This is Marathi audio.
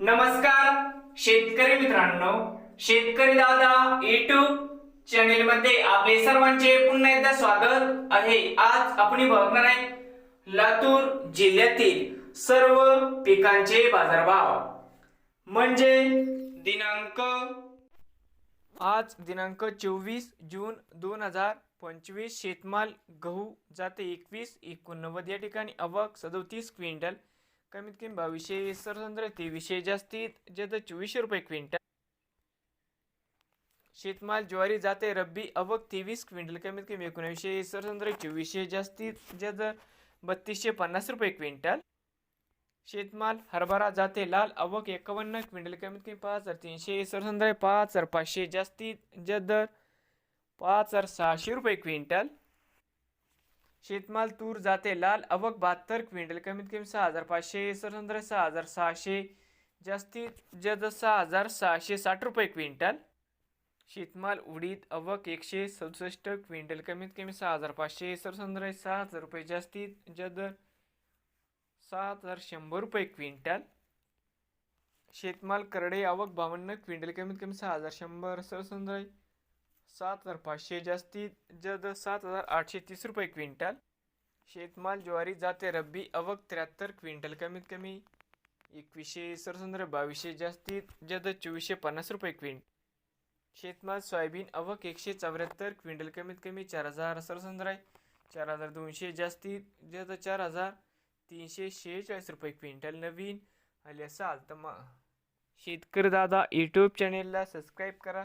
नमस्कार शेतकरी मित्रांनो. शेतकरी दादा युट्यूब चॅनेल मध्ये आपले सर्वांचे पुन्हा एकदा स्वागत आहे. आज आपण बघणार आहे लातूर जिल्ह्यातील सर्व पिकांचे बाजारभाव. म्हणजे दिनांक आज दिनांक चोवीस जून दोन हजार पंचवीस. शेतमाल गहू जाते एकवीस एकोणनव्वद या ठिकाणी अवक सदोतीस क्विंटल कमीत कमी बावीसशे सरसंद्र तेवीसशे जास्तीत जास्त चोवीसशे रुपये क्विंटल. शेतमाल ज्वारी जाते रब्बी अवक तेवीस क्विंटल कमीत कमी एकोणवीसशे सरसंद्र चोवीसशे जास्तीत जास्त बत्तीसशे पन्नास रुपये क्विंटल. शेतमाल हरभरा जाते लाल अवक एकावन्न क्विंटल कमीत कमी पाच हजार तीनशे सरसंद्र पाच हजार पाचशे जास्तीत जास्त पाच हजार सहाशे रुपये क्विंटल. शेतमाल तूर जाते लाल अवक बहात्तर क्विंटल कमीत कमी सहा हजार पाचशे सरसंद्र सहा हजार सहाशे जास्तीत जास्त सहा हजार सहाशे साठ रुपये क्विंटल. शेतमाल उडीद अवक एकशे सदुसष्ट क्विंटल कमीत कमी सहा हजार पाचशे सरसंद्र सहा हजार रुपये जास्तीत जद सात हजार शंभर रुपये क्विंटल. शेतमाल करडे आवक बावन्न क्विंटल कमीत कमी सहा हजार शंभर सरसंद्र सात हजार पाचशे जास्तीत जद सात हजार आठशे तीस रुपये क्विंटल. शेतमाल ज्वारी जाते रब्बी अवक त्र्याहत्तर क्विंटल कमीत कमी. एकवीसशे सरसंद्र बावीसशे जास्तीत जद चोवीसशे पन्नास रुपये क्विंट शेतमाल सोयाबीन अवक एकशे चौऱ्याहत्तर क्विंटल कमीत कमी चार हजार सरसंद्र चार हजार दोनशे जास्तीत जद चार हजार तीनशे शेहेचाळीस रुपये क्विंटल नवीन. आले असाल तर मग शेतकरी दादा यूट्यूब चॅनेलला सबस्क्राईब करा.